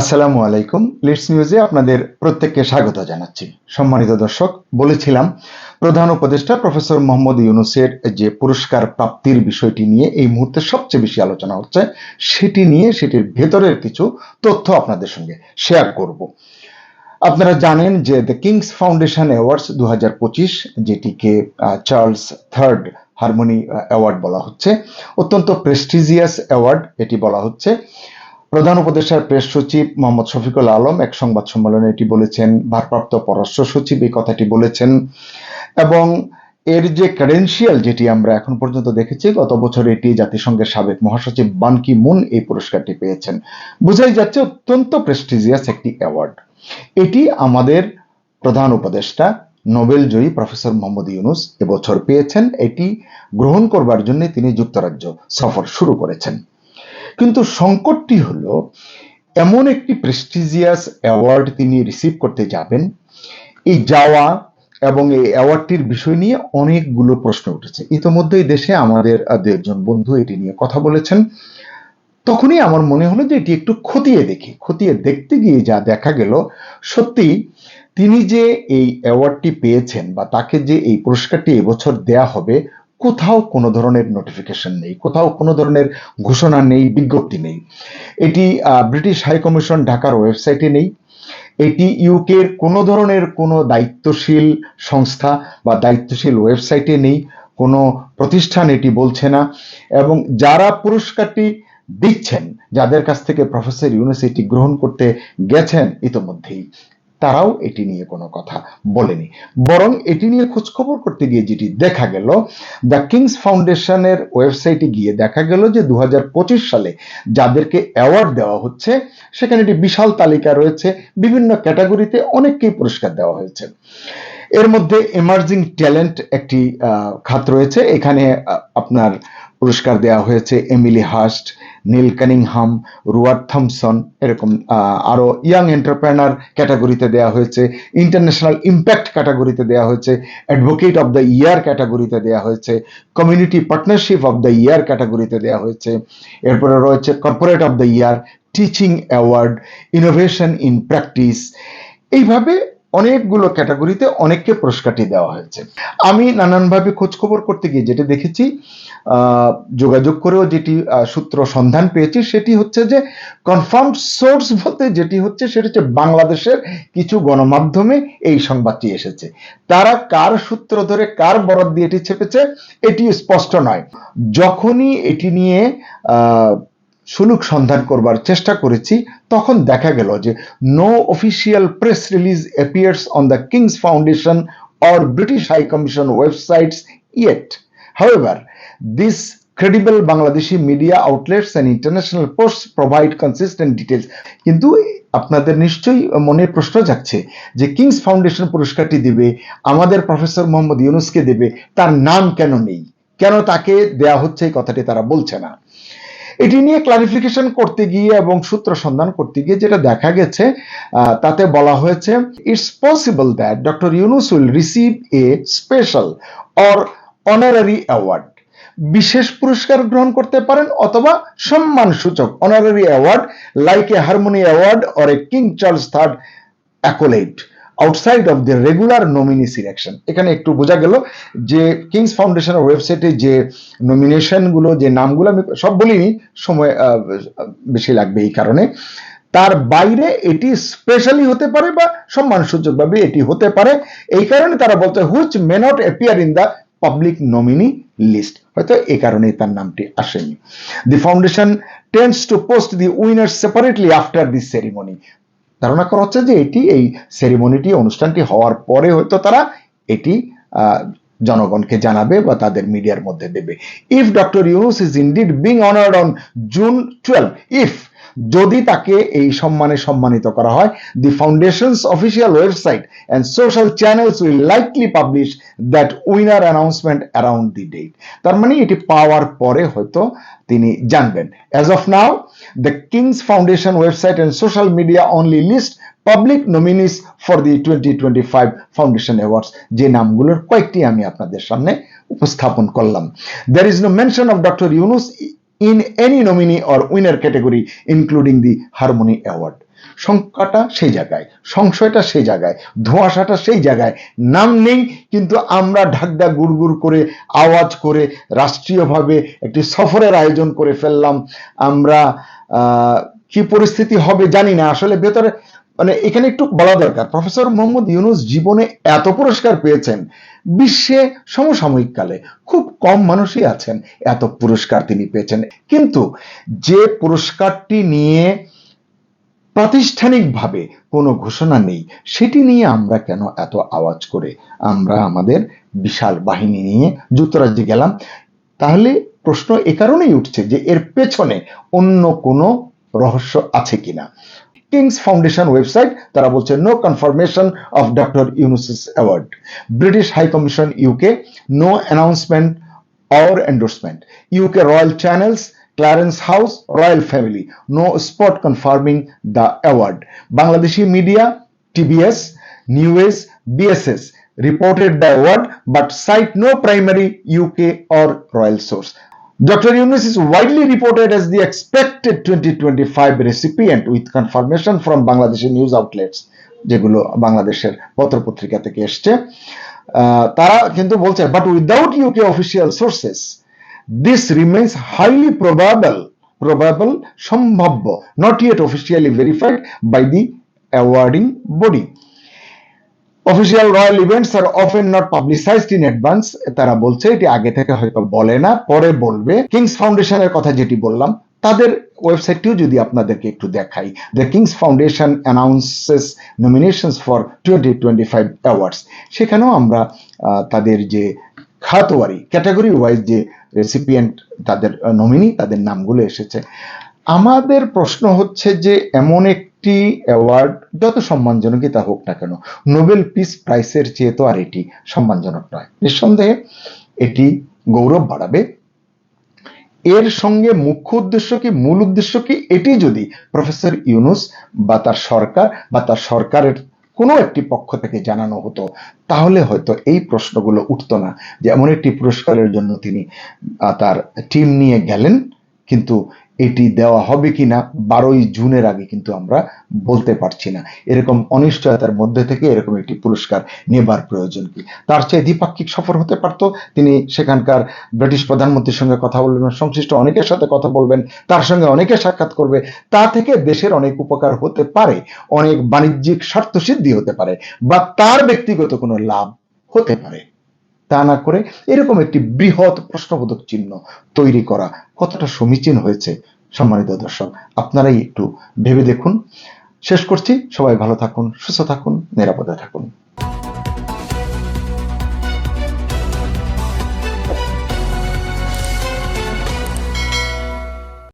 আসসালামু আলাইকুম। লিটস নিউজে আপনাদের প্রত্যেককে স্বাগত জানাচ্ছি। সম্মানিত দর্শক, বলেছিলাম, প্রধান উপদেষ্টা প্রফেসর মোহাম্মদ ইউনুসের যে পুরস্কার প্রাপ্তির বিষয়টি নিয়ে এই মুহূর্তে সবচেয়ে বেশি আলোচনা হচ্ছে, সেটি নিয়ে সেটির ভেতরের কিছু তথ্য আপনাদের সঙ্গে শেয়ার করব। আপনারা জানেন যে দ্য কিংস ফাউন্ডেশন অ্যাওয়ার্ডস দু হাজার পঁচিশ, যেটিকে চার্লস থার্ড হারমোনি অ্যাওয়ার্ড বলা হচ্ছে, অত্যন্ত প্রেস্টিজিয়াস অ্যাওয়ার্ড এটি বলা হচ্ছে। প্রধান উপদেষ্টার প্রেস সচিব মোহাম্মদ শফিকুল আলম এক সংবাদ সম্মেলনে এটি বলেছেন, ভারপ্রাপ্ত পররাষ্ট্র সচিব এই কথাটি বলেছেন এবং এর যে ক্রেডেন্সিয়াল যেটি আমরা এখন পর্যন্ত দেখেছি, গত বছর এটি জাতিসংঘের সাবেক মহাসচিব বান কি মুন এই পুরস্কারটি পেয়েছেন। বোঝাই যাচ্ছে অত্যন্ত প্রেস্টিজিয়াস একটি অ্যাওয়ার্ড এটি আমাদের প্রধান উপদেষ্টা নোবেল জয়ী প্রফেসর মোহাম্মদ ইউনুস এবছর পেয়েছেন। এটি গ্রহণ করবার জন্য তিনি যুক্তরাজ্য সফর শুরু করেছেন। কিন্তু সংকটটি হলো, এমন একটি প্রেস্টিজিয়াস অ্যাওয়ার্ড তিনি রিসিভ করতে যাবেন। এই যাওয়া এবং এই অ্যাওয়ার্ডটির বিষয় নিয়ে অনেকগুলো প্রশ্ন উঠেছে। ইতোমধ্যেই দেশে আমাদের দু একজন বন্ধু এটি নিয়ে কথা বলেছেন। তখনই আমার মনে হলো যে এটি একটু খতিয়ে দেখি, খতিয়ে দেখতে গিয়ে যা দেখা গেল, সত্যি তিনি যে এই অ্যাওয়ার্ডটি পেয়েছেন বা তাকে যে এই পুরস্কারটি এবছর দেয়া হবে কোথাও কোনো ধরনের নোটিফিকেশন নেই, কোথাও কোনো ধরনের ঘোষণা নেই, বিজ্ঞপ্তি নেই। এটি ব্রিটিশ হাই কমিশন ঢাকার ওয়েবসাইটে নেই। এটি ইউকের কোনো ধরনের কোনো দায়িত্বশীল সংস্থা বা দায়িত্বশীল ওয়েবসাইটে নেই, কোনো প্রতিষ্ঠান এটি বলছে না। এবং যারা পুরস্কারটি দিচ্ছেন, যাদের কাছ থেকে প্রফেসর ইউনুস এটি গ্রহণ করতে গেছেন ইতোমধ্যেই তারাও এটি নিয়ে কোনো কথা বলেনি। বরং এটি নিয়ে খোঁজখবর করতে গিয়ে যেটি দেখা গেল, দ্য কিংস ফাউন্ডেশনের ওয়েবসাইটে গিয়ে দেখা গেল যে দু হাজার পঁচিশ সালে যাদেরকে অ্যাওয়ার্ড দেওয়া হচ্ছে, সেখানে একটি বিশাল তালিকা রয়েছে, বিভিন্ন ক্যাটাগরিতে অনেককেই পুরস্কার দেওয়া হয়েছে। এর মধ্যে এমার্জিং ট্যালেন্ট একটি খাত রয়েছে। এখানে আপনার পুরস্কার দেওয়া হয়েছে Emily Hurst, Neil Cunningham, Ruard Thomson, এরকম আরও আরও ইয়াং এন্টারপ্রেনার ক্যাটাগরিতে দেওয়া হয়েছে, ইন্টারন্যাশনাল ইম্প্যাক্ট ক্যাটাগরিতে দেওয়া হয়েছে, অ্যাডভোকেট অফ দ্য ইয়ার ক্যাটাগরিতে দেওয়া হয়েছে, community partnership of the year ক্যাটাগরিতে দেওয়া হয়েছে, এরপরে রয়েছে corporate of the year teaching award, innovation in practice. এইভাবে অনেকগুলো ক্যাটাগরিতে অনেককে পুরস্কারটি দেওয়া হয়েছে। আমি নানানভাবে খোঁজখবর করতে গিয়ে যেটা দেখেছি যোগাযোগ করেও যেটি সূত্র সন্ধান পেয়েছি, সেটি হচ্ছে যে কনফার্ম সোর্স বলতে যেটি হচ্ছে, সেটা হচ্ছে বাংলাদেশের কিছু গণমাধ্যমে এই সংবাদটি এসেছে। তারা কার সূত্র ধরে কার বরাদ দিয়ে এটি ছেপেছে এটি স্পষ্ট নয়। যখনই এটি নিয়ে সুলুক সন্ধান করবার চেষ্টা করেছি তখন দেখা গেল যে no official press release appears on the king's foundation or British High Commission websites yet. However, these credible Bangladeshi media outlets and international posts provide consistent details. কিন্তু আপনাদের নিশ্চয়ই মনে প্রশ্ন যাচ্ছে যে কিংস ফাউন্ডেশন পুরস্কারটি দেবে আমাদের প্রফেসর মোহাম্মদ ইউনুসকে দেবে তার নাম কেন নেই কেন তাকে দেয়া হচ্ছে এই কথাটি তারা বলছে না এটি নিয়ে ক্লারিফিকেশন করতে গিয়ে এবং সূত্র সন্ধান করতে গিয়ে যেটা দেখা গেছে তাতে বলা হয়েছে it's possible that doctor Yunus will receive a special or honorary award বিশেষ পুরস্কার গ্রহণ করতে পারেন অথবা সম্মান সূচক honorary award like a harmony award or a king Charles third accolade outside of the regular nominee selection এখানে একটু বোঝা গেল যে কিংস ফাউন্ডেশনের ওয়েবসাইটে যে নমিনেশনগুলো, যে নামগুলো আমি সব বলিনি, সময় বেশি লাগবে এই কারণে। তার বাইরে এটি স্পেশালি হতে পারে বা সম্মানসূচকভাবে এটি হতে পারে। এই কারণে তারা বলছে which may not appear in the public nominee list হয়তো এই কারণেই তার নামটি আসেনি। The foundation tends to post the winner separately after this ceremony ধারণা করা হচ্ছে যে এটি এই সেরিমনিটি অনুষ্ঠানটি হওয়ার পরে হয়তো তারা এটি জনগণকে জানাবে বা তাদের মিডিয়ার মধ্যে দেবে। If doctor Yunus is indeed being honoured on June twelve if যদি তাকে এই সম্মানে সম্মানিত করা হয় the foundation's official website and social channels will likely publish that winner announcement around the date তার মানে এটি পাওয়ার পরে হয়তো তিনি জানবেন। As of now the king's foundation website and social media only list public nominees for the twenty twenty five foundation awards যে নামগুলোর কয়েকটি আমি আপনাদের সামনে উপস্থাপন করলাম। There is no mention of doctor Yunus in any nominee or winner category, including the Harmony Award. শঙ্কাটা সেই জায়গায় সংশয়টা সেই জায়গায় ধোঁয়াশাটা সেই জায়গায়। নাম নেই কিন্তু আমরা ঢাকডা গুড়গুড় করে আওয়াজ করে রাষ্ট্রীয়ভাবে একটি সফরের আয়োজন করে ফেললাম। আমরা কি পরিস্থিতি হবে জানি না। আসলে ভেতরে মানে এখানে একটু বলা দরকার। প্রফেসর মোহাম্মদ ইউনুস জীবনে এত পুরস্কার পেয়েছেন, বিশ্বে সমসাময়িক কালে খুব কম মানুষই আছেন এত পুরস্কার তিনি পেয়েছেন। কিন্তু যে পুরস্কারটি নিয়ে প্রাতিষ্ঠানিকভাবে কোনো ঘোষণা নেই, সেটি নিয়ে আমরা কেন এত আওয়াজ করে? আমরা আমাদের বিশাল বাহিনী নিয়ে যুক্তরাজ্যে গেলাম। তাহলে প্রশ্ন এ কারণেই উঠছে যে এর পেছনে অন্য কোনো রহস্য আছে কিনা? কিংস ফাউন্ডেশন ওয়েবসাইট তারা বলছে no confirmation of doctor Yunus's award British high commission UK no announcement or endorsement. UK Royal Channels, Clarence House, Royal Family. No spot confirming the award. Bangladeshi media, TBS, News, BSS reported the award but cite no primary UK or royal source. Dr. Yunus is widely reported as the expected 2025 recipient with confirmation from Bangladeshi news outlets, যেগুলো বাংলাদেশের পত্রপত্রিকা থেকে এসছে তারা কিন্তু বলছে but without UK official sources this remains highly probable probable সম্ভাব্য not yet officially verified by the awarding body official royal events are often not publicised in advance তারা বলছে, এটি আগে থেকে হয়তো বলে না, পরে বলবে। কিংস ফাউন্ডেশনের কথা যেটি বললাম, তাদের ওয়েবসাইটটিও যদি আপনাদেরকে একটু দেখাই। The King's Foundation announces nominations for twenty twenty five awards সেখানেও আমরা তাদের যে খাতোয়ারি ক্যাটাগরি ওয়াইজ যে রেসিপিয়েন্ট তাদের নমিনি তাদের নামগুলো এসেছে। আমাদের প্রশ্ন হচ্ছে যে, এমন একটি অ্যাওয়ার্ড যত সম্মানজনকই তা হোক না কেন নোবেল পিস প্রাইসের চেয়ে তো আর এটি সম্মানজনক নয়। নিঃসন্দেহে এটি গৌরব বাড়াবে। এর সঙ্গে মুখ্য উদ্দেশ্য কি, মূল উদ্দেশ্য কি, এটি যদি প্রফেসর ইউনুস বা তার সরকার বা তার সরকারের কোনো একটি পক্ষ থেকে জানানো হতো, তাহলে হয়তো এই প্রশ্নগুলো উঠতো না যে এমন একটি পুরস্কারের জন্য তিনি তার টিম নিয়ে গেলেন। কিন্তু এটি দেওয়া হবে কিনা বারোই জুনের আগে কিন্তু আমরা বলতে পারছি না। এরকম অনিশ্চয়তার মধ্যে থেকে এরকম একটি পুরস্কার নেবার প্রয়োজন কি? তার চেয়ে দ্বিপাক্ষিক সফর হতে পারতো? তিনি সেখানকার ব্রিটিশ প্রধানমন্ত্রীর সঙ্গে কথা বলবেন, সংশ্লিষ্ট অনেকের সাথে কথা বলবেন, তার সঙ্গে অনেকে সাক্ষাৎ করবে। তা থেকে দেশের অনেক উপকার হতে পারে, অনেক বাণিজ্যিক স্বার্থ সিদ্ধি হতে পারে, বা তার ব্যক্তিগত কোনো লাভ হতে পারে। তা না করে এরকম একটি বৃহৎ প্রশ্নবোধক চিহ্ন তৈরি করা কতটা সমীচীন হয়েছে? সম্মানিত দর্শক, আপনারাই একটু ভেবে দেখুন। শেষ করছি। সবাই ভালো থাকুন, সুস্থ থাকুন, নিরাপদে থাকুন।